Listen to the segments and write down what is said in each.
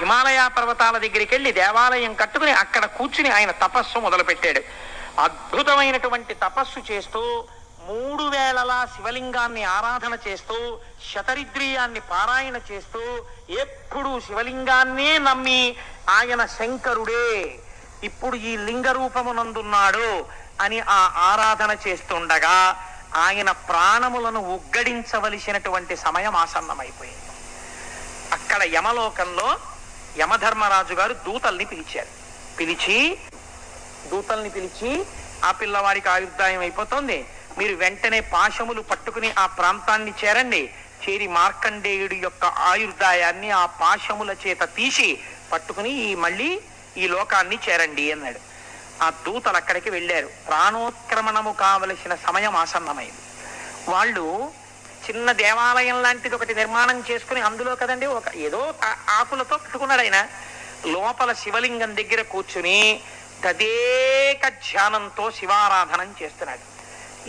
హిమాలయ పర్వతాల దగ్గరికి వెళ్ళి దేవాలయం కట్టుకుని అక్కడ కూర్చుని ఆయన తపస్సు మొదలుపెట్టాడు. అద్భుతమైనటువంటి తపస్సు చేస్తూ మూడు వేళలా శివలింగాన్ని ఆరాధన చేస్తూ శతరిద్రియాన్ని పారాయణ చేస్తూ ఎప్పుడు శివలింగాన్నే నమ్మి ఆయన శంకరుడే ఇప్పుడు ఈ లింగ రూపమునందున్నాడు అని ఆ ఆరాధన చేస్తుండగా ఆయన ప్రాణములను ఉగ్గడించవలసినటువంటి సమయం ఆసన్నమైపోయింది. అక్కడ యమలోకంలో యమధర్మరాజు గారు దూతల్ని పిలిచారు. పిలిచి దూతల్ని పిలిచి ఆ పిల్లవాడికి ఆయుర్దాయం అయిపోతుంది. మీరు వెంటనే పాశములు పట్టుకుని ఆ ప్రాంతాన్ని చేరండి. చేరి మార్కండేయుడి యొక్క ఆయుర్దాయాన్ని ఆ పాశముల చేత తీసి పట్టుకుని ఈ మళ్ళీ ఈ లోకాన్ని చేరండి అన్నాడు. ఆ దూతలు అక్కడికి వెళ్ళారు. ప్రాణోత్క్రమణము కావలసిన సమయం ఆసన్నమైంది. వాళ్ళు చిన్న దేవాలయం లాంటిది ఒకటి నిర్మాణం చేసుకుని అందులో కదండి ఒక ఏదో ఆకులతో పెట్టుకున్నాడు ఆయన. లోపల శివలింగం దగ్గర కూర్చుని తదేక ధ్యానంతో శివారాధనం చేస్తున్నాడు.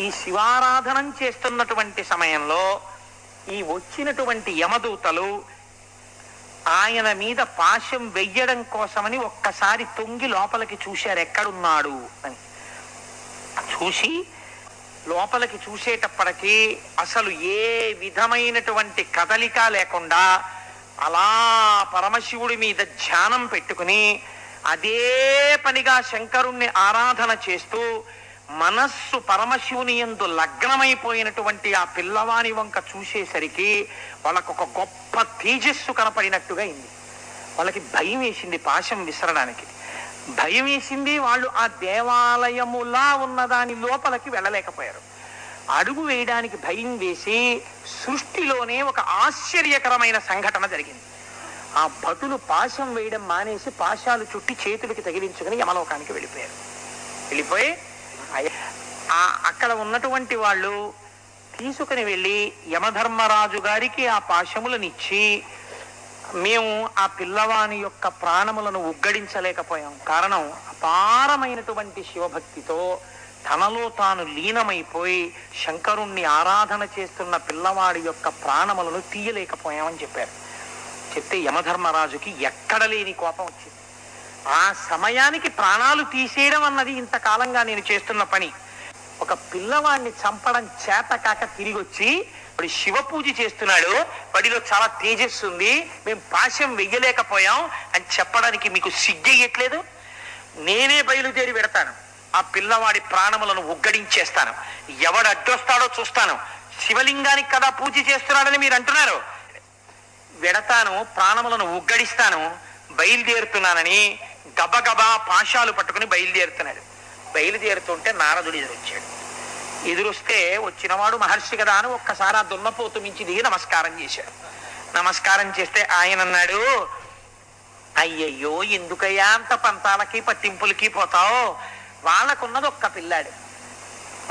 ఈ శివారాధనం చేస్తున్నటువంటి సమయంలో ఈ వచ్చినటువంటి యమదూతలు ఆయన మీద పాశం వెయ్యడం కోసమని ఒక్కసారి తొంగి లోపలికి చూశారు. ఎక్కడున్నాడు అని. చూసి లోపలికి చూసేటప్పటికీ అసలు ఏ విధమైనటువంటి కదలిక లేకుండా అలా పరమశివుడి మీద ధ్యానం పెట్టుకుని అదే పనిగా శంకరుణ్ణి ఆరాధన చేస్తూ మనస్సు పరమశివుని యందు లగ్నమైపోయినటువంటి ఆ పిల్లవాని వంక చూసేసరికి వాళ్ళకు ఒక గొప్ప తేజస్సు కనపడినట్టుగా అయింది. వాళ్ళకి భయం వేసింది పాశం విసరడానికి. భయం వేసింది వాళ్ళు. ఆ దేవాలయములా ఉన్న దాని లోపలికి వెళ్ళలేకపోయారు. అడుగు వేయడానికి భయం వేసి సృష్టిలోనే ఒక ఆశ్చర్యకరమైన సంఘటన జరిగింది. ఆ భటులు పాశం వేయడం మానేసి పాశాలు చుట్టి చేతులకి తగిలించుకుని యమలోకానికి వెళ్ళిపోయారు. వెళ్ళిపోయి ఆ అక్కడ ఉన్నటువంటి వాళ్ళు తీసుకుని వెళ్ళి యమధర్మరాజు గారికి ఆ పాశములనిచ్చి మేము ఆ పిల్లవాని యొక్క ప్రాణములను ఉగ్గడించలేకపోయాం. కారణం అపారమైనటువంటి శివభక్తితో తనలో తాను లీనమైపోయి శంకరుణ్ణి ఆరాధన చేస్తున్న పిల్లవాడి యొక్క ప్రాణములను తీయలేకపోయామని చెప్పారు. చెప్తే యమధర్మరాజుకి ఎక్కడ లేని కోపం వచ్చింది. ఆ సమయానికి ప్రాణాలు తీసేయడం అన్నది ఇంతకాలంగా నేను చేస్తున్న పని. ఒక పిల్లవాడిని చంపడం చేత కాక తిరిగి వచ్చి ఇప్పుడు శివ పూజ చేస్తున్నాడు. వాడిలో చాలా తేజస్సు ఉంది. మేము పాశం వెయ్యలేకపోయాం అని చెప్పడానికి మీకు సిగ్గెయ్యట్లేదు నేనే బయలుదేరి పెడతాను ఆ పిల్లవాడి ప్రాణములను ఉగ్గడించేస్తాను. ఎవడు అడ్డొస్తాడో చూస్తాను. శివలింగానికి కదా పూజ చేస్తున్నాడని మీరు అంటున్నారు. వెడతాను ప్రాణములను ఉగ్గడిస్తాను బయలుదేరుతున్నానని గబగబా పాశాలు పట్టుకుని బయలుదేరుతున్నాడు. బయలుదేరుతుంటే నారదుడు ఎదురొచ్చాడు. ఎదురొస్తే వచ్చినవాడు మహర్షి కదా అని ఒక్కసారి ఆ దున్నపోతు మించి దిగి నమస్కారం చేశాడు. నమస్కారం చేస్తే ఆయన అన్నాడు అయ్యయ్యో ఎందుకయ్యా అంత పంతాలకి పట్టింపులకి పోతావు? వాళ్ళకున్నది ఒక్క పిల్లాడు.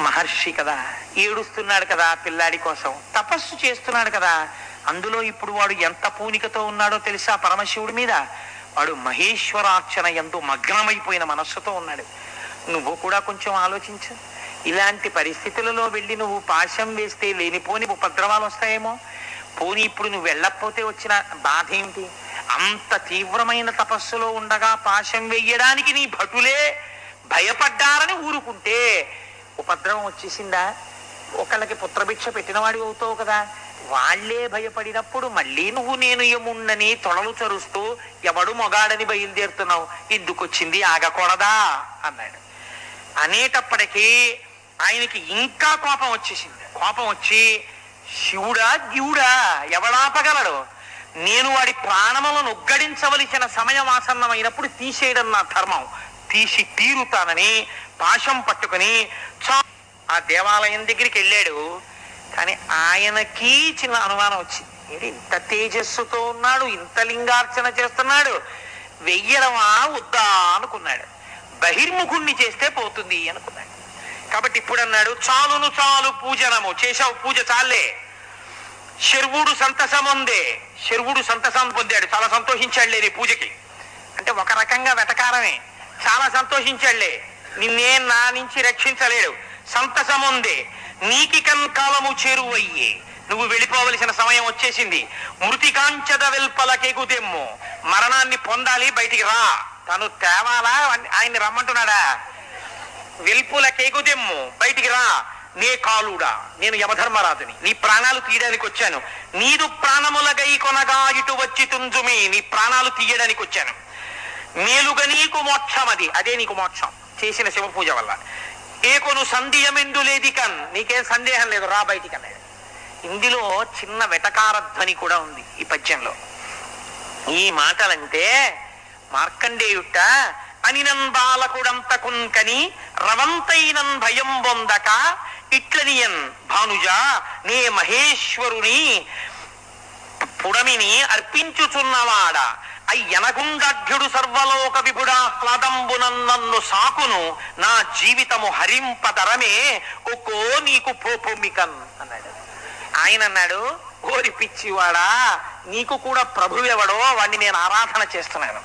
మహర్షి కదా ఏడుస్తున్నాడు కదా పిల్లాడి కోసం. తపస్సు చేస్తున్నాడు కదా. అందులో ఇప్పుడు వాడు ఎంత పూనికతో ఉన్నాడో తెలుసా పరమశివుడి మీద? వాడు మహేశ్వరార్చన ఎంతో మగ్నమైపోయిన మనస్సుతో ఉన్నాడు. నువ్వు కూడా కొంచెం ఆలోచించు. ఇలాంటి పరిస్థితులలో వెళ్ళి నువ్వు పాశం వేస్తే లేనిపోని ఉపద్రవాలు వస్తాయేమో పోనీ ఇప్పుడు నువ్వు వెళ్ళకపోతే వచ్చిన బాధ ఏమిటి అంత తీవ్రమైన తపస్సులో ఉండగా పాశం వెయ్యడానికి నీ భటులే భయపడ్డారని ఊరుకుంటే ఉపద్రవం వచ్చేసిందా? ఒకళ్ళకి పుత్రభిక్ష పెట్టినవాడి అవుతావు కదా. వాళ్ళే భయపడినప్పుడు మళ్ళీ నువ్వు నేను ఏముండని తొడలు చరుస్తూ ఎవడు మొగాడని బయలుదేరుతున్నావు? ఇందుకొచ్చింది ఆగకూడదా? అన్నాడు. అనేటప్పటికీ ఆయనకి ఇంకా కోపం వచ్చేసింది. కోపం వచ్చి శివుడా దివుడా ఎవడాపగలడు నేను వాడి ప్రాణములను ఉగ్గడించవలసిన సమయం ఆసన్నమైనప్పుడు తీసేయడం నా ధర్మం. తీసి తీరుతానని పాశం పట్టుకుని చా ఆ దేవాలయం దగ్గరికి వెళ్ళాడు. కానీ ఆయనకి చిన్న అనుమానం వచ్చింది. ఇంత తేజస్సుతో ఉన్నాడు ఇంత లింగార్చన చేస్తున్నాడు వెయ్యడమా వద్దా? అనుకున్నాడు. బహిర్ముఖుణ్ణి చేస్తే పోతుంది అనుకున్నాడు. కాబట్టి ఇప్పుడు అన్నాడు చాలును చాలు పూజనము చేశావు పూజ చాలే. శర్వుడు సంతసముందే శర్వుడు సంతసం పొందాడు చాలా సంతోషించాడులే నీ పూజకి. అంటే ఒక రకంగా వెటకారమే. చాలా సంతోషించాడులే. నిన్నే నా నుంచి రక్షించలేడు. సంతసముందే నీకి కన్కాలము చేరువయ్యే. నువ్వు వెళ్ళిపోవలసిన సమయం వచ్చేసింది. మృతికాంచద వెల్పలకెగుదెమ్ము మరణాన్ని పొందాలి బయటికి రా. తను తేవాలా? ఆయన్ని రమ్మంటున్నాడా? వెల్పులకేగుదెమ్ము బయటికి రా. నే కాలుడా. నేను యమధర్మరాజుని. నీ ప్రాణాలు తీయడానికి వచ్చాను. నీదు ప్రాణములగై కొనగా ఇటు వచ్చి తుంజుమి. నీ ప్రాణాలు తీయడానికి వచ్చాను. మేలుగా నీకు మోక్షం అది. అదే నీకు మోక్షం. చేసిన శివ పూజ వల్ల. ఏ కొను సందేహమెందు లేది కన్. నీకేం సందేహం లేదు. రా బయటికి అన్నాడు. ఇందులో చిన్న వెటకార ధ్వని కూడా ఉంది ఈ పద్యంలో. ఈ మాటలంటే మార్కండేయుట అనినన్ బాలకుడంతకున్ కని రవంతైనన్ భయం పొందక ఇట్లనియన్ భానుజ నే మహేశ్వరుని పుడమిని అర్పించుచున్నవాడ. అయ్యనగుండాఢ్యుడు సర్వలోక విభుడాహ్లాదంబునన్ సాకును నా జీవితము హరింపదరమే ఒక్కో నీకు పోపొమ్మికన్ అన్నాడు. ఆయన అన్నాడు ఓరి పిచ్చివాడా నీకు కూడా ప్రభువెవడో వాణ్ణి నేను ఆరాధన చేస్తున్నాను.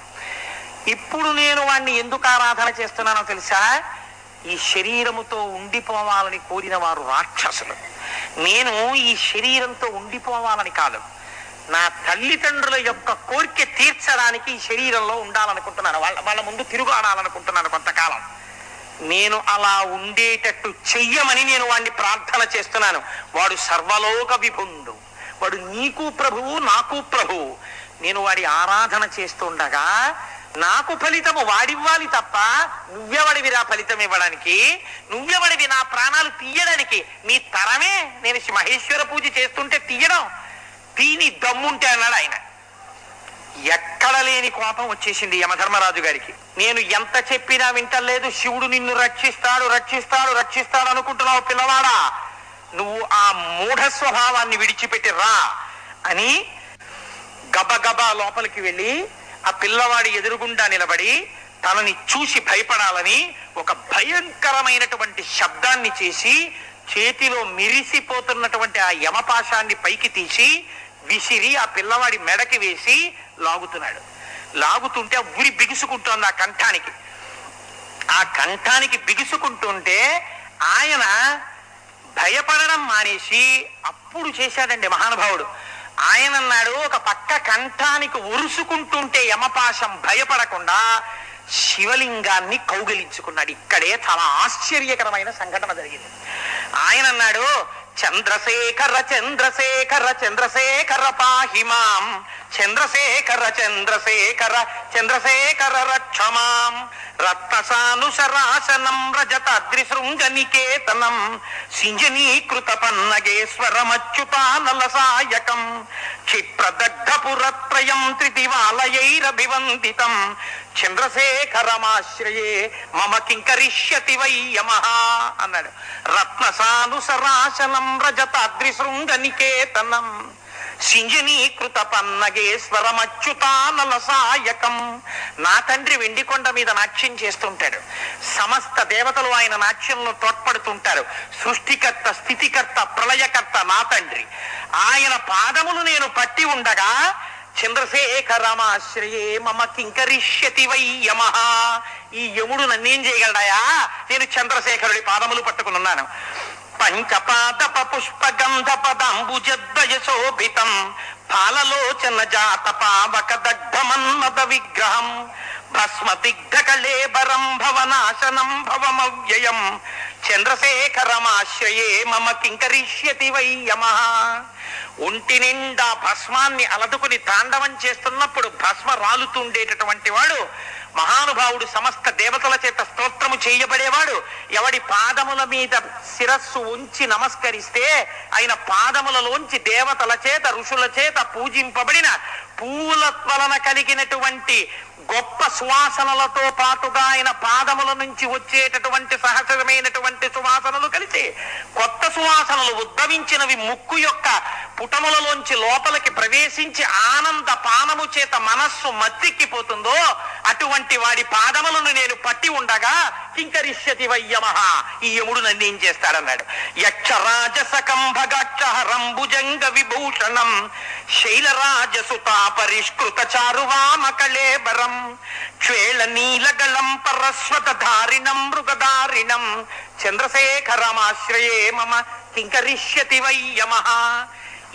ఇప్పుడు నేను వాణ్ణి ఎందుకు ఆరాధన చేస్తున్నానో తెలుసా? ఈ శరీరముతో ఉండిపోవాలని కోరిన వారు రాక్షసులు. నేను ఈ శరీరంతో ఉండిపోవాలని కాదు నా తల్లిదండ్రుల యొక్క కోరిక తీర్చడానికి ఈ శరీరంలో ఉండాలనుకుంటున్నాను. వాళ్ళ వాళ్ళ ముందు తిరుగు ఆడాలనుకుంటున్నాను కొంతకాలం. నేను అలా ఉండేటట్టు చెయ్యమని నేను వాడిని ప్రార్థన చేస్తున్నాను. వాడు సర్వలోక విభుండు. వాడు నీకు ప్రభువు నాకు ప్రభువు. నేను వాడి ఆరాధన చేస్తుండగా నాకు ఫలితము వాడివ్వాలి తప్ప నువ్వెవడివిరా ఫలితం ఇవ్వడానికి? నువ్వెవడివి నా ప్రాణాలు తీయడానికి? నీ తరమే నేను మహేశ్వర పూజ చేస్తుంటే తీయడం. తీని దమ్ముంటే అన్నాడు ఆయన. ఎక్కడ లేని కోపం వచ్చేసింది యమధర్మరాజు గారికి. నేను ఎంత చెప్పినా వింటలేదు. శివుడు నిన్ను రక్షిస్తాడు రక్షిస్తాడు రక్షిస్తాడు అనుకుంటున్నావు పిల్లవాడా? నువ్వు ఆ మూఢ స్వభావాన్ని విడిచిపెట్టి రా అని గబగబా లోపలికి వెళ్ళి ఆ పిల్లవాడి ఎదురుగుండా నిలబడి తనని చూసి భయపడాలని ఒక భయంకరమైనటువంటి శబ్దాన్ని చేసి చేతిలో మిరిసిపోతున్నటువంటి ఆ యమపాశాన్ని పైకి తీసి విసిరి ఆ పిల్లవాడి మెడకి వేసి లాగుతున్నాడు. లాగుతుంటే ఆ ఉరి బిగుసుకుంటోంది ఆ కంఠానికి. ఆ కంఠానికి బిగుసుకుంటుంటే ఆయన భయపడడం మానేసి అప్పుడు చేశాడండి మహానుభావుడు. ఆయన అన్నాడు ఒక పక్క కంఠానికి ఉరుసుకుంటుంటే యమపాశం భయపడకుండా శివలింగాన్ని కౌగిలించుకున్నాడు. ఇక్కడే చాలా ఆశ్చర్యకరమైన సంఘటన జరిగింది. ఆయన అన్నాడు చంద్రశేఖర చంద్రశేఖర చంద్రశేఖర పాహిమాం చంద్రశేఖర చంద్రశేఖర చంద్రశేఖర రక్షమాం రత్నసానుసరాసనం రజతాద్రిశృంగ నికేతనం సింజనీకృత పన్నగేశ్వరమచ్యుతానల సాయకం క్షిప్రదగ్ధపురత్రయం త్రిదివాలయైరభివందితం చంద్రశేఖరమాశ్రయే మమ కింకరిష్యతి వై యమ అన్నాడు. రత్నసానుసరాశలం రజతాద్రి శృంగ నికేతనం సింజనీకృత పన్నగేశ్వరమచ్యుతానల సాయకం నా తండ్రి వెండికొండ మీద నాట్యం చేస్తుంటాడు. సమస్త దేవతలు ఆయన నాట్యంలో తోడ్పడుతుంటారు. సృష్టికర్త స్థితికర్త ప్రళయకర్త నా తండ్రి. ఆయన పాదములు నేను పట్టి ఉండగా చంద్రశేఖర చంద్రశేఖరమాశ్రయే మమ కింకరిష్యతి వై యమ. ఈ యముడు నన్నేం చేయగలడాయా? నేను చంద్రశేఖరుడి పాదములు పట్టుకున్నాను పంచపాదప పుష్ప గంధ పదాంబుజద్వయ శోభితం పాలలోచన జాత పావక దగ్ధమన్మద విగ్రహం. భస్మతిగ్ధకళేబరం భవనాశనం భవమవ్యయం. చంద్రశేఖరమాశ్రయే మమ కింకరిష్యతి వై యమ. ఒంటి నిండా భస్మాన్ని అలదుకుని తాండవం చేస్తున్నప్పుడు భస్మ రాలుతుండేటటువంటి వాడు మహానుభావుడు సమస్త దేవతల చేత స్తోత్రము చేయబడేవాడు. ఎవడి పాదముల మీద శిరస్సు ఉంచి నమస్కరిస్తే ఆయన పాదములలోంచి దేవతల చేత ఋషుల చేత పూజింపబడిన పూల వలన కలిగినటువంటి గొప్ప సువాసనలతో పాటుగా ఆయన పాదముల నుంచి వచ్చేటటువంటి సహజమైనటువంటి సువాసనలు కలిసి కొత్త సువాసనలు ఉద్భవించినవి ముక్కు యొక్క పుటములలోంచి లోపలికి ప్రవేశించి ఆనంద పానము చేత మనస్సు మత్తెక్కిపోతుందో అటువంటి వాడి పాదములను నేను పట్టి ఉండగా కింకరిష్యతి వయ్యమహ. ఈ యముడు నన్ను ఏం చేస్తాడన్నాడు? యక్షరాజసకంభగాక్షహరంభుజంగ విభూషణం శైలరాజసుతా పరిష్కృత చారువామకళేబరం క్షేళ నీలగళం పరస్వత ధారిణం మృగధారిణం. చంద్రశేఖరమాశ్రయే మమ కింకరిష్యతి వై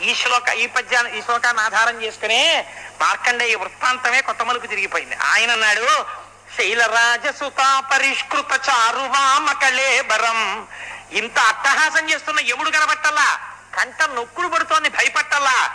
ఈ శ్లోక ఈ పద్యాన్ని ఈ శ్లోకాన్ని ఆధారం చేసుకునే మార్కండేయ వృత్తాంతమే కొత్త మలుపు తిరిగిపోయింది. ఆయన అన్నాడు శైలరాజసుతా పరిష్కృత చారువామ కళేబరం ఇంత అట్టహాసం చేస్తున్న ఎవుడు కనబట్టల్లా? కంట నొక్కులు పడుతోంది భయపట్టల్లా?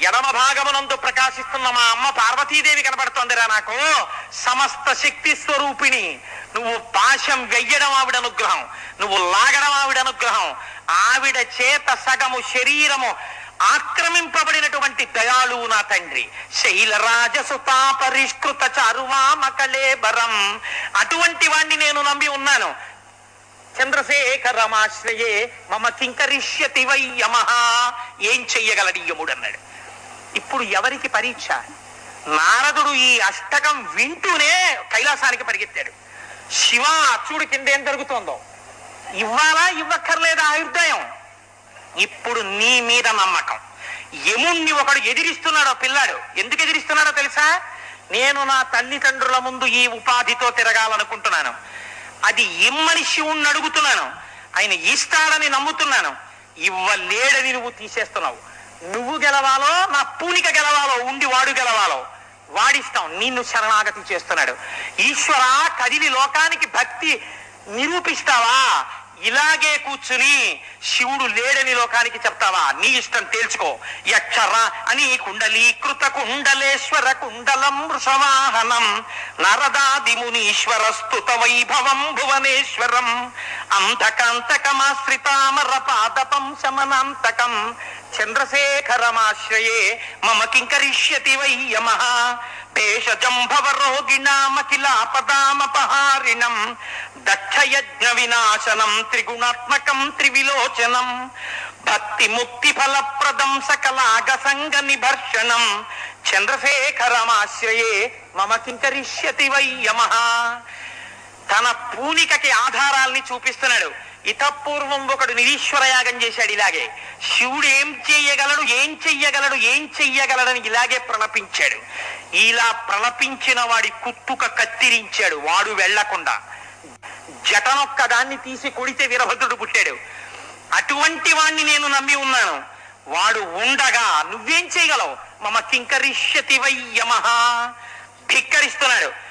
ఎడమ భాగమునందు ప్రకాశిస్తున్న మా అమ్మ పార్వతీదేవి కనబడుతోందిరా నాకు. సమస్త శక్తి స్వరూపిణి. నువ్వు పాశం వెయ్యడం ఆవిడ అనుగ్రహం. నువ్వు లాగడం ఆవిడ అనుగ్రహం. ఆవిడ చేత సగము శరీరము ఆక్రమింపబడినటువంటి దయాళువు నా తండ్రి. శైలరాజసుతా పరిష్కృత చారువామ అటువంటి వాణ్ణి నేను నమ్మి ఉన్నాను. చంద్రశేఖరమాశ్రయే మమ కింకరిష్యతి వై యమహ. ఏం చెయ్యగలడు యముడు అన్నాడు ఇప్పుడు ఎవరికి పరీక్ష? నారదుడు ఈ అష్టకం వింటూనే కైలాసానికి పరిగెత్తాడు. శివ అచ్చుడు కింద ఏం జరుగుతోందో? ఇవ్వాలా ఇవ్వక్కర్లేదా ఆయుర్దాయం? ఇప్పుడు నీ మీద నమ్మకం. యముణ్ణి ఒకడు ఎదిరిస్తున్నాడో పిల్లాడు ఎందుకు ఎదిరిస్తున్నాడో తెలుసా? నేను నా తల్లిదండ్రుల ముందు ఈ ఉపాధితో తిరగాలనుకుంటున్నాను. అది ఇమ్మని శివుణ్ణి అడుగుతున్నాను. ఆయన ఇస్తాడని నమ్ముతున్నాను. ఇవ్వలేడని నువ్వు తీసేస్తున్నావు. నువ్వు గెలవాలో నా పూనిక గెలవాలో ఉండి వాడు గెలవాలో. వాడిస్తాం నిన్ను శరణాగతి చేస్తున్నాడు. ఈశ్వర కదిలి లోకానికి భక్తి నిరూపిస్తావా? ఇలాగే కూర్చుని శివుడు లేడని లోకానికి చెప్తావా? నీ ఇష్టం తేల్చుకో. యక్షర అని కుండలీకృత కుండలేశ్వర కుండలం వృషవాహనం. నరదాది మునీశ్వర స్తుత వైభవం భువనేశ్వరం. అంధకాంతకమాశ్రితామర పాదపం శమనాంతకం చంద్రశేఖరమాశ్రయే మమ కింకరిష్యతి వై యమః. భేషజం భవరోగిణామఖిలాపదామపహారిణం దక్షయజ్ఞ వినాశనం త్రిగుణాత్మకం త్రివిలోచనం. భక్తి ముక్తి ఫలప్రదం సకలాగ సంగ నిభర్షణం చంద్రశేఖరమాశ్రయే మమ కింకరిష్యతి వై యమః. తన పూనికకి ఆధారాల్ని చూపిస్తున్నాడు. ఇతపూర్వం ఒకడు నిరీశ్వర యాగం చేశాడు ఇలాగే. శివుడు ఏం చెయ్యగలడు ఏం చెయ్యగలడు ఏం చెయ్యగలడని ఇలాగే ప్రణపించాడు. ఇలా ప్రణపించిన వాడి కుత్తుక కత్తిరించాడు వాడు వెళ్ళకుండా. జటనొక్క దాన్ని తీసి కొడితే వీరభద్రుడు పుట్టాడు. అటువంటి వాణ్ణి నేను నమ్మి ఉన్నాను. వాడు ఉండగా నువ్వేం చేయగలవు? మమ కింకరిష్యతి వై ధిక్కరిస్తున్నాడు.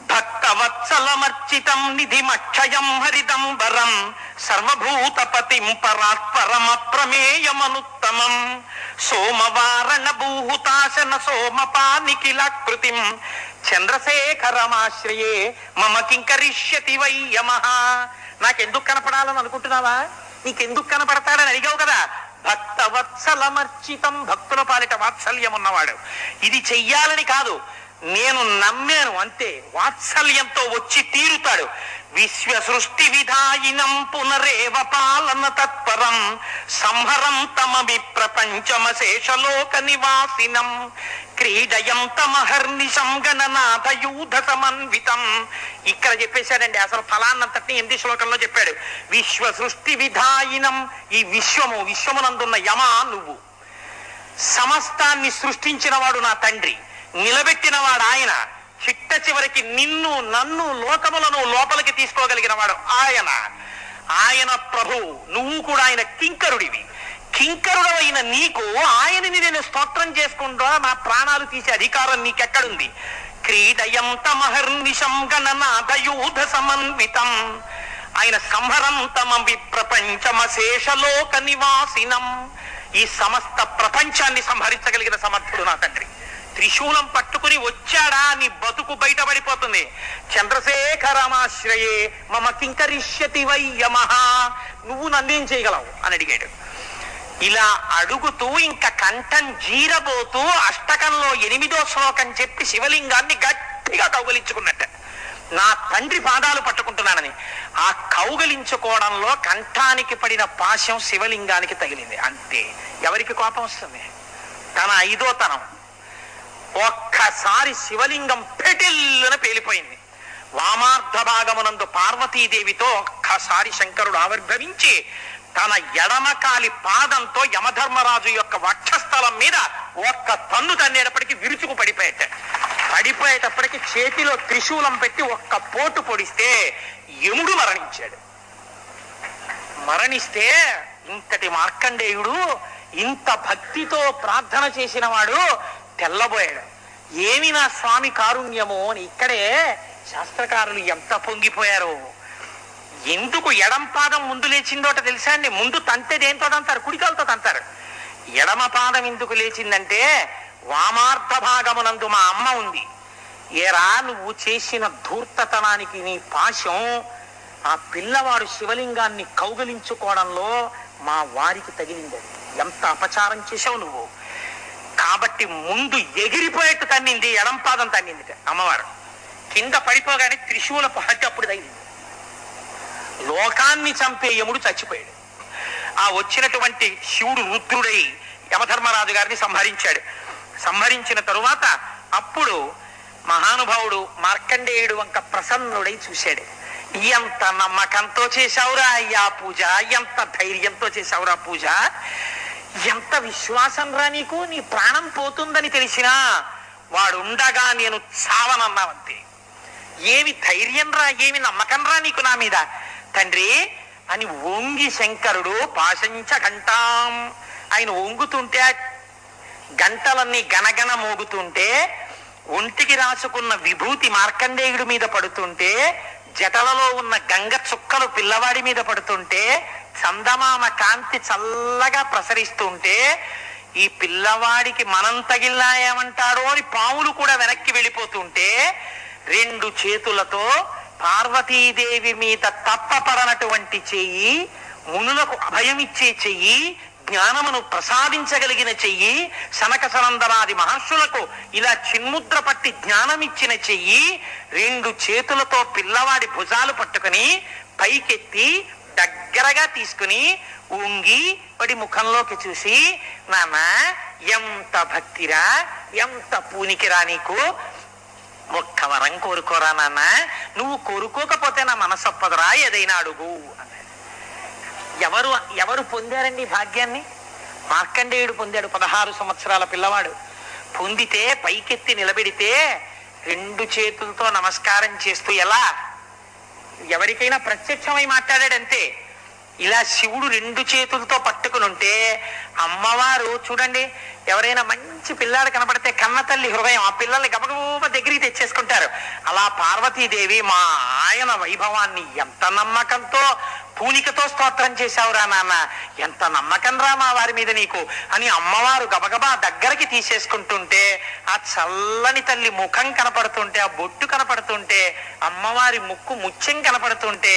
భక్తవత్సలమర్చితం నిధిమక్షయం హరిదంబరం సర్వభూతపతిం పరాత్పరమ ప్రమేయమనుత్తమం సోమవారణ భూహుతాశన సోమపానికిలాకృతిం. చంద్రశేఖరమాశ్రయే మమ కింకరిష్యతి వై యమ. నాకెందుకు కనపడాలని అనుకుంటున్నావా? నీకెందుకు కనపడతాడని అడిగావు కదా? భక్తవత్సలమర్చితం భక్తుల పాలిట వాత్సల్యం ఉన్నవాడు ఇది చెయ్యాలని కాదు. నేను నమ్మాను అంతే. వాత్సల్యంతో వచ్చి తీరుతాడు. విశ్వ సృష్టి విధాయినం పునరేవ పాలన తత్పరం. సంహరం తమవి ప్రపంచమశేషలోక నివాసినం. క్రీడయం తమహర్నిశం గణనాథ యూధ సమన్వితం. ఇక్కడ చెప్పేశాడండి అసలు ఫలాన్నంతటిని ఎనిమిది శ్లోకంలో చెప్పాడు. విశ్వ సృష్టి విధాయినం ఈ విశ్వము విశ్వమునందున్న యమా నువ్వు. సమస్తాన్ని సృష్టించినవాడు నా తండ్రి. నిలబెట్టిన వాడు ఆయన. చిట్ట చివరికి నిన్ను నన్ను లోకములను లోపలికి తీసుకోగలిగిన వాడు ఆయన. ఆయన ప్రభు నువ్వు కూడా ఆయన కింకరుడివి. కింకరుడైన నీకు ఆయనని నేను స్తోత్రం చేసుకుంటా నా ప్రాణాలు తీసే అధికారం నీకెక్కడుంది? క్రీడయం తమహర్నిషం గణనాథయూధ సమన్వితం. ఆయన సంహరం తమవి ప్రపంచమశేషలోక నివాసినం. ఈ సమస్త ప్రపంచాన్ని సంహరించగలిగిన సమర్థుడు నా తండ్రి. త్రిశూలం పట్టుకుని వచ్చాడా? నీ బతుకు బయటపడిపోతుంది. చంద్రశేఖరమాశ్రయే మమ కింకరిష్యతి వై యమః. నువ్వు నన్నేం చేయగలవు? అని అడిగాడు. ఇలా అడుగుతూ ఇంకా కంఠం జీరబోతూ అష్టకంలో ఎనిమిదో శ్లోకం చెప్పి శివలింగాన్ని గట్టిగా కౌగలించుకున్నట్ట. నా తండ్రి పాదాలు పట్టుకుంటున్నానని ఆ కౌగలించుకోవడంలో కంఠానికి పడిన పాశం శివలింగానికి తగిలింది. అంతే. ఎవరికి కోపం వస్తుంది? తన ఐదో తనం. ఒక్కసారి శివలింగం పెటిల్లున పేలిపోయింది. వామార్థ భాగమునందు పార్వతీదేవితో ఒక్కసారి శంకరుడు ఆవిర్భవించి తన ఎడమకాలి పాదంతో యమధర్మరాజు యొక్క వక్షస్థలం మీద ఒక్క తన్ను తన్నేటప్పటికి విరుచుకు పడిపోయేట. పడిపోయేటప్పటికి చేతిలో త్రిశూలం పెట్టి ఒక్క పోటు పొడిస్తే యముడు మరణించాడు. మరణిస్తే ఇంతటి మార్కండేయుడు ఇంత భక్తితో ప్రార్థన చేసిన వాడు తెల్లబోయాడు. ఏమి నా స్వామి కారుణ్యము అని ఇక్కడే శాస్త్రకారులు ఎంత పొంగిపోయారో. ఎందుకు ఎడం పాదం ముందు లేచిందోట తెలుసా అండి? ముందు తంతే దేంతో తంతారు? కుడికాలతో తంతారు. ఎడమ పాదం ఎందుకు లేచిందంటే వామార్థ భాగమునందు మా అమ్మ ఉంది. ఏరా నువ్వు చేసిన ధూర్తతనానికి నీ పాశం ఆ పిల్లవాడు శివలింగాన్ని కౌగలించుకోవడంలో మా వారికి తగిలింది ఎంత అపచారం చేశావు నువ్వు? కాబట్టి ముందు ఎగిరిపోయేట్టు తన్నింది ఎడం పాదం తన్నింది అమ్మవారు. కింద పడిపోగానే త్రిశూలపు హత్య అప్పుడు తగిలింది. లోకాన్ని చంపే యముడు చచ్చిపోయాడు. ఆ వచ్చినటువంటి శివుడు రుద్రుడై యమధర్మరాజు గారిని సంహరించాడు. సంహరించిన తరువాత అప్పుడు మహానుభావుడు మార్కండేయుడు వంక ప్రసన్నుడై చూశాడు. ఎంత నమ్మకంతో చేశావురా అయ్యా పూజ ఎంత ధైర్యంతో చేశావురా పూజ? ఎంత విశ్వాసం రా నీకు? నీ ప్రాణం పోతుందని తెలిసినా వాడుండగా నేను చావనన్నావంతే. ఏమి ధైర్యం రా ఏమి నమ్మకం రా నీకు నా మీద. తండ్రి అని ఓంగి శంకరుడు పాశంచ గంటాం ఆయన ఒంగుతుంటే గంటలన్నీ గనగన మోగుతుంటే ఒంటికి రాసుకున్న విభూతి మార్కండేయుడి మీద పడుతుంటే జటలలో ఉన్న గంగ చుక్కలు పిల్లవాడి మీద పడుతుంటే చందమామ కాంతి చల్లగా ప్రసరిస్తుంటే ఈ పిల్లవాడికి మనం తగిలినా ఏమంటాడో అని పాములు కూడా వెనక్కి వెళ్ళిపోతుంటే రెండు చేతులతో పార్వతీదేవి మీద తప్పపడనటువంటి చెయ్యి మునులకు అభయమిచ్చే చెయ్యి జ్ఞానమును ప్రసాదించగలిగిన చెయ్యి సనక సనందనాది మహర్షులకు ఇలా చిన్ముద్ర పట్టి జ్ఞానమిచ్చిన చెయ్యి రెండు చేతులతో పిల్లవాడి భుజాలు పట్టుకుని పైకెత్తి దగ్గరగా తీసుకుని ఉంగి వాడి ముఖంలోకి చూసి నాన్న ఎంత భక్తిరా ఎంత పూనికిరా నీకు? ఒక్క వరం కోరుకోరా నాన్న. నువ్వు కోరుకోకపోతే నా మనసొప్పదురా ఏదైనా అడుగు అన్నాడు. ఎవరు ఎవరు పొందారండి భాగ్యాన్ని? మార్కండేయుడు పొందాడు పదహారు సంవత్సరాల పిల్లవాడు. పొందితే పైకెత్తి నిలబెడితే రెండు చేతులతో నమస్కారం చేస్తూ ఎలా? ఎవరికైనా ప్రత్యక్షమై మాట్లాడాడంతే. ఇలా శివుడు రెండు చేతులతో పట్టుకుని ఉంటే అమ్మవారు చూడండి ఎవరైనా మంచి పిల్లాడు కనపడితే కన్న తల్లి హృదయం ఆ పిల్లల్ని గబగబ దగ్గరికి తెచ్చేసుకుంటారు. అలా పార్వతీదేవి మా ఆయన వైభవాన్ని ఎంత నమ్మకంతో పూనికతో స్తోత్రం చేశావురా నాన్న ఎంత నమ్మకం రా మా వారి మీద నీకు అని అమ్మవారు గబగబా దగ్గరికి తీసేసుకుంటుంటే ఆ చల్లని తల్లి ముఖం కనపడుతుంటే ఆ బొట్టు కనపడుతుంటే అమ్మవారి ముక్కు ముత్యం కనపడుతుంటే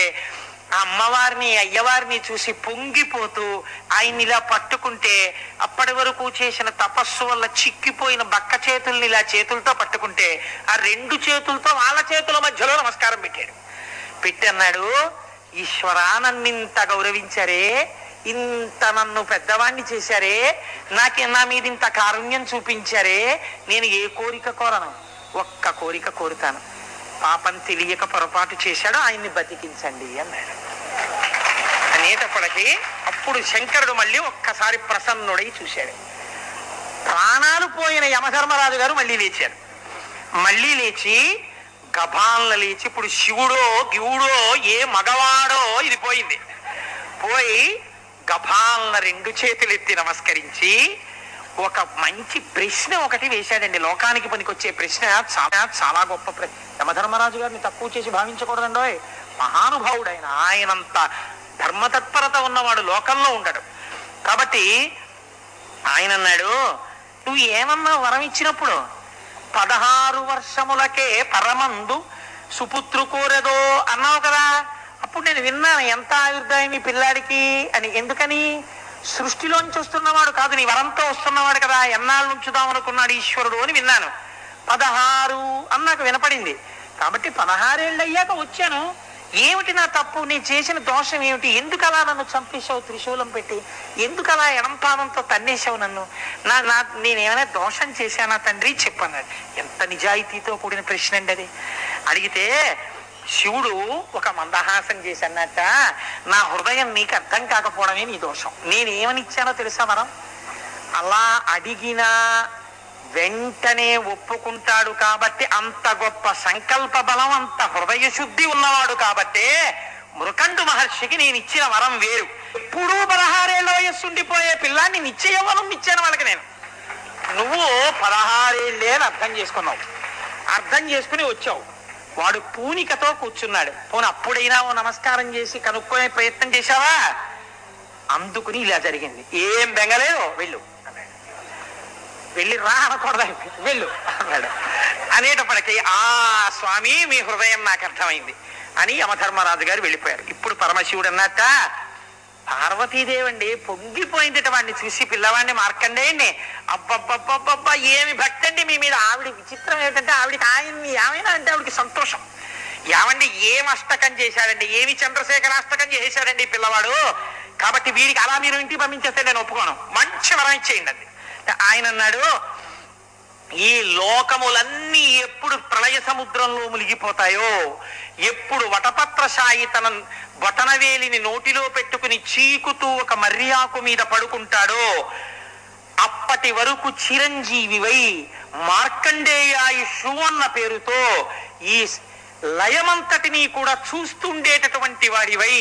ఆ అమ్మవారిని అయ్యవారిని చూసి పొంగిపోతూ ఆయన్ని ఇలా పట్టుకుంటే అప్పటి వరకు చేసిన తపస్సు వల్ల చిక్కిపోయిన బక్క చేతుల్ని ఇలా చేతులతో పట్టుకుంటే ఆ రెండు చేతులతో వాళ్ళ చేతుల మధ్యలో నమస్కారం పెట్టాడు. పెట్టి అన్నాడు ఈశ్వరా ఇంత గౌరవించారే ఇంత నన్ను పెద్దవాణ్ణి చేశారే నాకు నా మీద ఇంత కారుణ్యం చూపించారే నేను ఏ కోరిక కోరను? ఒక్క కోరిక కోరుతాను. పాపం తెలియక పొరపాటు చేశాడు ఆయన్ని బతికించండి అన్నాడు అనేటప్పటికీ అప్పుడు శంకరుడు మళ్ళీ ఒక్కసారి ప్రసన్నుడై చూశాడు. ప్రాణాలు పోయిన యమధర్మరాజు గారు మళ్ళీ లేచారు. మళ్ళీ లేచి గభాలను లేచి ఇప్పుడు శివుడో గివుడో ఏ మగవాడో ఇది పోయింది. పోయి గభాలన రెండు చేతులు ఎత్తి నమస్కరించి ఒక మంచి ప్రశ్న ఒకటి వేశాడండి. లోకానికి పనికొచ్చే ప్రశ్న చాలా చాలా గొప్ప ప్రశ్న యమధర్మరాజు గారిని తక్కువ చేసి భావించకూడదండోయ్. మహానుభావుడైన ఆయనంత ధర్మతత్పరత ఉన్నవాడు లోకంలో ఉండడు. కాబట్టి ఆయన అన్నాడు నువ్వు ఏమన్నా వరం ఇచ్చినప్పుడు పదహారు వర్షములకే పరమందు సుపుత్రు కోరదో అన్నావు కదా. అప్పుడు నేను విన్నాను ఎంత ఆయుర్దాయం ఈ పిల్లాడికి అని. ఎందుకని? సృష్టిలోంచి వస్తున్నవాడు కాదు నీ వరంతో వస్తున్నవాడు కదా ఎన్నాళ్ళు ఉంచుదాం అనుకున్నాడు ఈశ్వరుడు అని విన్నాను. పదహారు అని నాకు వినపడింది. కాబట్టి పదహారేళ్ళు అయ్యాక వచ్చాను. ఏమిటి నా తప్పు? నేను చేసిన దోషం ఏమిటి? ఎందుకు అలా నన్ను చంపేశావు త్రిశూలం పెట్టి? ఎందుకు అలా ఎడంపాదంతో తన్నేశావు నన్ను? నా నా నేనేమైనా దోషం చేశానా తండ్రి? చెప్పన్నాడు. ఎంత నిజాయితీతో కూడిన ప్రశ్న అండి అది. అడిగితే శివుడు ఒక మందహాసం చేశానట నా హృదయం నీకు అర్థం కాకపోవడమే నీ దోషం. నేనేమనిచ్చానో తెలుసా మనం అలా అడిగినా వెంటనే ఒప్పుకుంటాడు కాబట్టి అంత గొప్ప సంకల్ప బలం అంత హృదయ శుద్ధి ఉన్నవాడు కాబట్టే మృకండు మహర్షికి నేను ఇచ్చిన వరం వేరు. ఇప్పుడు పదహారేళ్ళ వయస్సు ఉండిపోయే పిల్లాన్ని నిత్య వరం ఇచ్చాను వాళ్ళకి నేను. నువ్వు పదహారేళ్ళే అని అర్థం చేసుకున్నావు? అర్థం చేసుకుని వచ్చావు. వాడు పూనికతో కూర్చున్నాడు. పోనీ అప్పుడైనా ఓ నమస్కారం చేసి కనుక్కునే ప్రయత్నం చేశావా? అందుకుని ఇలా జరిగింది. ఏం బెంగలేదు వెళ్ళు. వెళ్ళి రా అనకూడదు. వెళ్ళు అన్నాడు. అనేటప్పటికీ ఆ స్వామి మీ హృదయం నాకు అర్థమైంది అని యమధర్మరాజు గారు వెళ్ళిపోయారు. ఇప్పుడు పరమశివుడు అన్నట్ట పార్వతీదేవండి పొంగిపోయిందిట వాడిని చూసి పిల్లవాడిని మార్కండేయండి అబ్బబ్బబ్బబ్బబ్బా ఏమి భక్తి అండి మీ మీద? ఆవిడ విచిత్రం ఏంటంటే ఆవిడకి ఆయన్ని ఏమైనా అంటే ఆవిడకి సంతోషం. ఏమండి ఏం అష్టకం చేశాడండి? ఏమి చంద్రశేఖర అష్టకం చేశాడండి పిల్లవాడు? కాబట్టి వీడికి అలా మీరు ఇంటికి పంపించేస్తే నేను ఒప్పుకోను. మంచి వరం ఇచ్చేయండి అంది ఆయన అన్నాడు ఈ లోకములన్నీ ఎప్పుడు ప్రళయ సముద్రంలో మునిగిపోతాయో ఎప్పుడు వటపత్రశాయి తన బొటనవేలిని నోటిలో పెట్టుకుని చీకుతూ ఒక మర్యాకు మీద పడుకుంటాడో అప్పటి వరకు చిరంజీవివై మార్కండేయాయుషు అన్న పేరుతో ఈ లయమంతటినీ కూడా చూస్తుండేటటువంటి వాడివై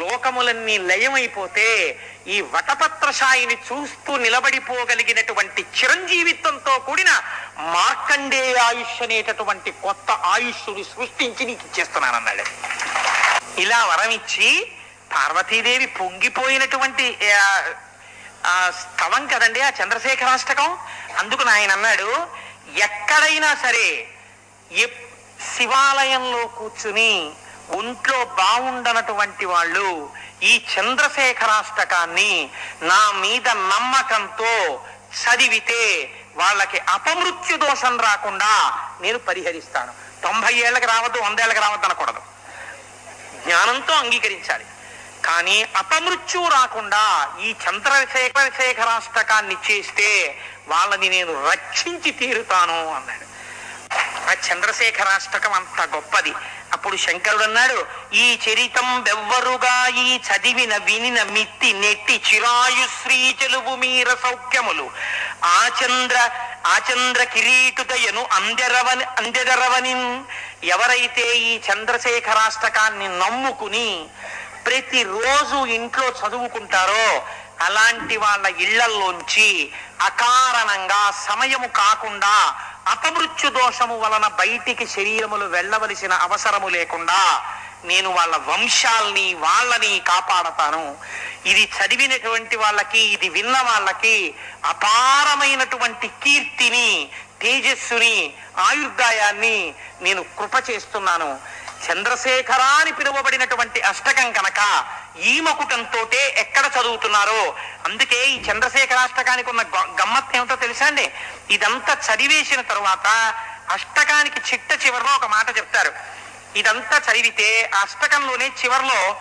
లోకములన్నీ లయమైపోతే ఈ వటపత్రశాయిని చూస్తూ నిలబడిపోగలిగినటువంటి చిరంజీవిత్వంతో కూడిన మార్కండేయాయుష్ అనేటటువంటి కొత్త ఆయుష్ని సృష్టించి నీకు ఇచ్చేస్తున్నానన్నాడు ఇలా వరం ఇచ్చి పార్వతీదేవి పొంగిపోయినటువంటి ఆ, స్థవం కదండి ఆ చంద్రశేఖరాష్టకం? అందుకు ఆయన అన్నాడు ఎక్కడైనా సరే శివాలయంలో కూర్చుని ఒంట్లో బాగుండనటువంటి వాళ్ళు ఈ చంద్రశేఖరాష్టకాన్ని నా మీద నమ్మకంతో చదివితే వాళ్ళకి అపమృత్యు దోషం రాకుండా నేను పరిహరిస్తాను. తొంభై ఏళ్ళకి రావద్దు వంద ఏళ్ళకి రావద్దు అనకూడదు జ్ఞానంతో అంగీకరించాలి. కానీ అపమృత్యువు రాకుండా ఈ చంద్రశేఖర శేఖరాష్టకాన్ని చేస్తే వాళ్ళని నేను రక్షించి తీరుతాను అన్నాడు. ఆ చంద్రశేఖరాష్టకం అంత గొప్పది. అప్పుడు శంకరుడు అన్నాడు ఈ చరితం వెవ్వరుగా ఈ చదివిన వినిన మిత్తి నెట్టి చిరాయుశ్రీ చెలువు మీర సౌఖ్యములు. ఆచంద్ర ఆచంద్ర కిరీటుదయను అందెరవని అందెదరవని ఎవరైతే ఈ చంద్రశేఖరాష్టకాన్ని నమ్ముకుని ప్రతిరోజు ఇంట్లో చదువుకుంటారో అలాంటి వాళ్ళ ఇళ్ళల్లోంచి అకారణంగా సమయము కాకుండా అపమృత్యు దోషము వలన బయటికి శరీరములు వెళ్ళవలసిన అవసరము లేకుండా నేను వాళ్ళ వంశాల్ని వాళ్ళని కాపాడతాను. ఇది చదివినటువంటి వాళ్ళకి ఇది విన్న వాళ్ళకి అపారమైనటువంటి కీర్తిని తేజస్సుని ఆయుర్దాయాన్ని నేను కృప చేస్తున్నాను చంద్రశేఖర అని పిలువబడినటువంటి అష్టకం కనుక ఈ మకుటంతో ఎక్కడ చదువుతున్నారో. అందుకే ఈ చంద్రశేఖరాష్టకానికి ఉన్న గ- గమ్మత్తు ఏమిటో తెలుసా అండి? ఇదంతా చదివేసిన తరువాత అష్టకానికి చిట్ట చివరిలో ఒక మాట చెప్తారు. ఇదంతా చదివితే అష్టకంలోనే చివరిలో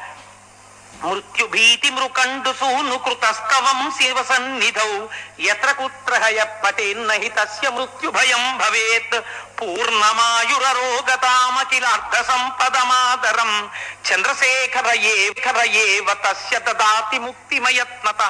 మృత్యుభీతి మృకండు సూను కృతస్తవం శివ సన్నిధౌ ఎత్ర కుత్ర పటేన్నహి తస్య మృత్యు భయం భవేత్. పూర్ణమాయురరోగతామఖిలార్థ సంపదమాదరం చంద్రశేఖర ఏఖర ఏవ తస్య దదాతి ముక్తిమయత్నత.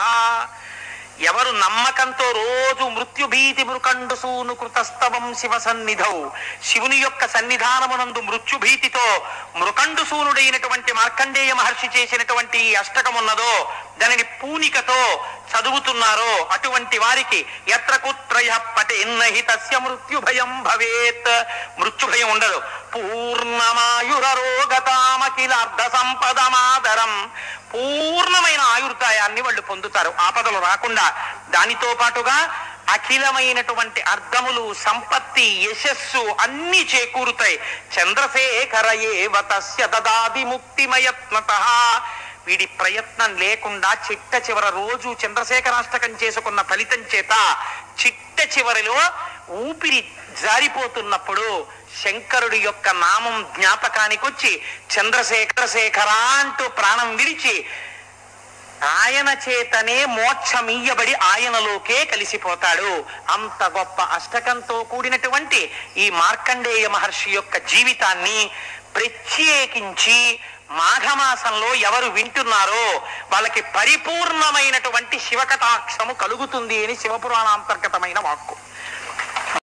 ఎవరు నమ్మకంతో రోజు మృత్యుభీతి మృకండు సూను కృతస్తవం శివ సన్నిధౌ. శివుని యొక్క సన్నిధానమునందు మృత్యుభీతితో మృకండు సూనుడైనటువంటి మార్కండేయ మహర్షి చేసినటువంటి అష్టకమున్నదో దానిని పూనికతో చదువుతున్నారో అటువంటి వారికి ఎత్ర కుత్రయ పటేన్నహి తస్య మృత్యు భయం భవేత్. మృత్యు భయం ఉండదు. పూర్ణమాయురరోగతామఖిలార్థ సంపదమాదరం పూర్ణమైన ఆయుర్దాయాన్ని వాళ్ళు పొందుతారు. ఆపదలు రాకుండా. దానితో పాటుగా అఖిలమైనటువంటి అర్థములు సంపత్తి యశస్సు అన్ని చేకూరుతాయి. చంద్రశేఖర ఏవ తస్య దదాది ముక్తిమయత్నత వీడి ప్రయత్నం లేకుండా చిట్ట చివర రోజు చంద్రశేఖరాష్టకం చేసుకున్న ఫలితం చేత చిట్ట చివరిలో ఊపిరి జారిపోతున్నప్పుడు శంకరుడి యొక్క నామం జ్ఞాపకానికి వచ్చి చంద్రశేఖర శేఖర అంటూ ప్రాణం విడిచి ఆయన చేతనే మోక్షమీయబడి ఆయనలోకే కలిసిపోతాడు. అంత గొప్ప అష్టకంతో కూడినటువంటి ఈ మార్కండేయ మహర్షి యొక్క జీవితాన్ని ప్రత్యేకించి మాఘమాసంలో ఎవరు వింటున్నారో వాళ్ళకి పరిపూర్ణమైనటువంటి శివకటాక్షము కలుగుతుంది అని శివపురాణాంతర్గతమైన వాక్కు.